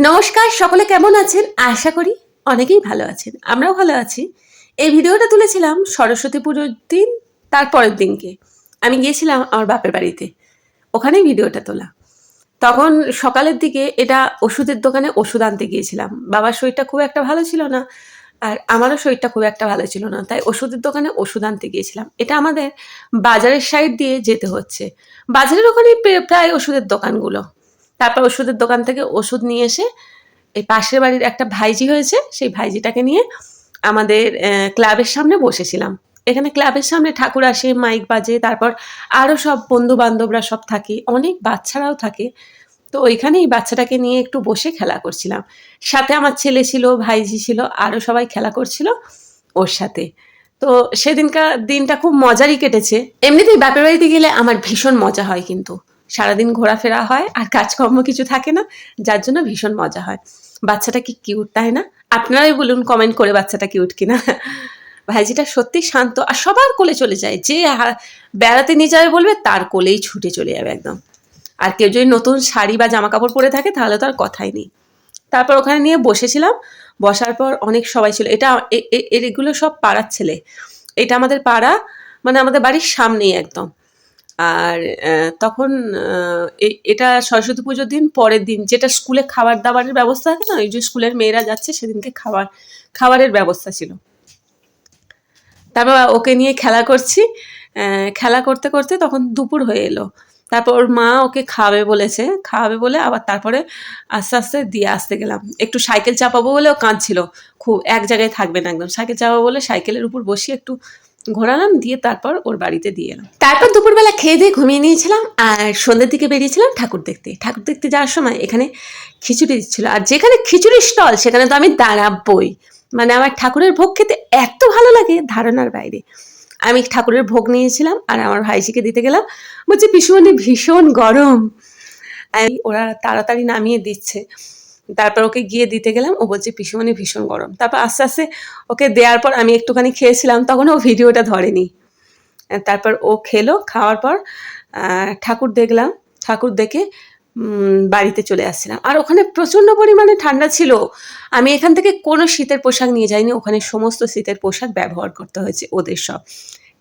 নমস্কার, সকলে কেমন আছেন? আশা করি অনেকেই ভালো আছেন। আমরাও ভালো আছি। এই ভিডিওটা তুলেছিলাম সরস্বতী পুজোর দিন তারপরের দিনকে। আমি গিয়েছিলাম আমার বাপের বাড়িতে। ওখানেই ভিডিওটা তোলা। তখন সকালের দিকে এটা ওষুধের দোকানে ওষুধ আনতে গিয়েছিলাম। বাবার শরীরটা খুব একটা ভালো ছিল না, আর আমারও শরীরটা খুব একটা ভালো ছিল না। তাই ওষুধের দোকানে ওষুধ আনতে গিয়েছিলাম। এটা আমাদের বাজারের সাইড দিয়ে যেতে হচ্ছে। বাজারের প্রায়- প্রায় ওষুধের দোকানগুলো। তারপর ওষুধের দোকান থেকে ওষুধ নিয়ে এসে এই পাশের বাড়ির একটা ভাইজি হয়েছে, সেই ভাইজিটাকে নিয়ে আমাদের ক্লাবের সামনে বসেছিলাম। এখানে ক্লাবের সামনে ঠাকুর আসে, মাইক বাজে, তারপর আরও সব বন্ধু বান্ধবরা সব থাকে, অনেক বাচ্চারাও থাকে। তো ওইখানেই বাচ্চাটাকে নিয়ে একটু বসে খেলা করছিলাম। সাথে আমার ছেলে ছিল, ভাইজি ছিল আরও সবাই খেলা করছিল ওর সাথে। তো সেদিনকার দিনটা খুব মজারই কেটেছে। এমনিতেই বাপের বাড়িতে গেলে আমার ভীষণ মজা হয় কিন্তু। সারাদিন ঘোরাফেরা হয় আর কাজকর্ম কিছু থাকে না, যার জন্য ভীষণ মজা হয়। বাচ্চাটা কি কিউট তাই না? আপনারাই বলুন কমেন্ট করে বাচ্চাটা কিউট কিনা। ভাইজিটা সত্যি শান্ত, আর সবার কোলে চলে যায়। যে বেড়াতে নিয়ে যাবে বলবে, তার কোলেই ছুটে চলে যাবে একদম। আর কেউ যদি নতুন শাড়ি বা জামা কাপড় পরে থাকে, তাহলে তো আর কথাই নেই। তারপর ওখানে নিয়ে বসেছিলাম। বসার পর অনেক সবাই ছিল। এটা এগুলো সব পাড়ার ছেলে। এটা আমাদের পাড়া মানে আমাদের বাড়ির সামনেই একদম। আর তখন এটা সরস্বতী পুজোর দিন পরের দিন, যেটা স্কুলে খাবার দাবারের ব্যবস্থা আছে না, ওই যে স্কুলের মেয়েরা যাচ্ছে সেদিনকে খাবার, খাবারের ব্যবস্থা ছিল। তারপর ওকে নিয়ে খেলা করছি খেলা করতে করতে তখন দুপুর হয়ে এলো। তারপর মা ওকে খাওয়াবে বলেছে খাওয়াবে বলে আবার তারপরে আস্তে আস্তে দিয়ে আসতে গেলাম। একটু সাইকেল চাপাবো বলে ও কাঁদছিল, খুব এক জায়গায় থাকবে না একদম, সাইকেল চাপাবো বলে সাইকেলের উপর বসিয়ে একটু ঘোরালাম, দিয়ে তারপর ওর বাড়িতে দিয়ে এলাম। তারপর দুপুরবেলা খেয়ে দিয়ে ঘুমিয়ে নিয়েছিলাম, আর সন্ধ্যের দিকে বেরিয়েছিলাম ঠাকুর দেখতে। ঠাকুর দেখতে যাওয়ার সময় এখানে খিচুড়ি দিচ্ছিল, আর যেখানে খিচুড়ির স্টল, সেখানে তো আমি দাঁড়াবই। মানে আমার ঠাকুরের ভোগ খেতে এত ভালো লাগে ধারণার বাইরে। আমি ঠাকুরের ভোগ নিয়েছিলাম, আর আমার ভাইজিকে দিতে গেলাম। বলছে, পিসুমণি, ভীষণ গরম। ওরা তাড়াতাড়ি নামিয়ে দিচ্ছে। তারপর ওকে গিয়ে দিতে গেলাম, ও বলছে, পিসুমণি ভীষণ গরম। তারপর আস্তে আস্তে ওকে দেওয়ার পর আমি একটুখানি খেয়েছিলাম, তখন ও ভিডিওটা ধরেনি। তারপর ও খেলো, খাওয়ার পর ঠাকুর দেখলাম, ঠাকুর দেখে বাড়িতে চলে আসছিলাম। আর ওখানে প্রচণ্ড পরিমাণে ঠান্ডা ছিল। আমি এখান থেকে কোনো শীতের পোশাক নিয়ে যাইনি, ওখানে সমস্ত শীতের পোশাক ব্যবহার করতে হয়েছে ওদের সব।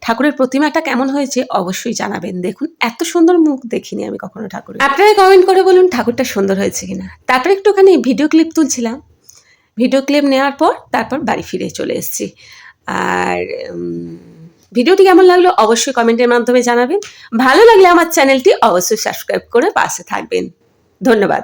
ঠাকুরের প্রতিমাটা কেমন হয়েছে অবশ্যই জানাবেন। দেখুন, এত সুন্দর মুখ দেখিনি আমি কখনো ঠাকুর আপনারা কমেন্ট করে বলুন ঠাকুরটা সুন্দর হয়েছে কিনা। তারপর একটুখানি ভিডিও ক্লিপ তুলছিলাম। ভিডিও ক্লিপ নেওয়ার পর তারপর বাড়ি ফিরে চলে এসেছি। আর ভিডিওটি কেমন লাগল অবশ্যই কমেন্টের মাধ্যমে জানাবেন। ভালো লাগলে আমার চ্যানেলটি অবশ্যই সাবস্ক্রাইব করে পাশে থাকবেন। ধন্যবাদ।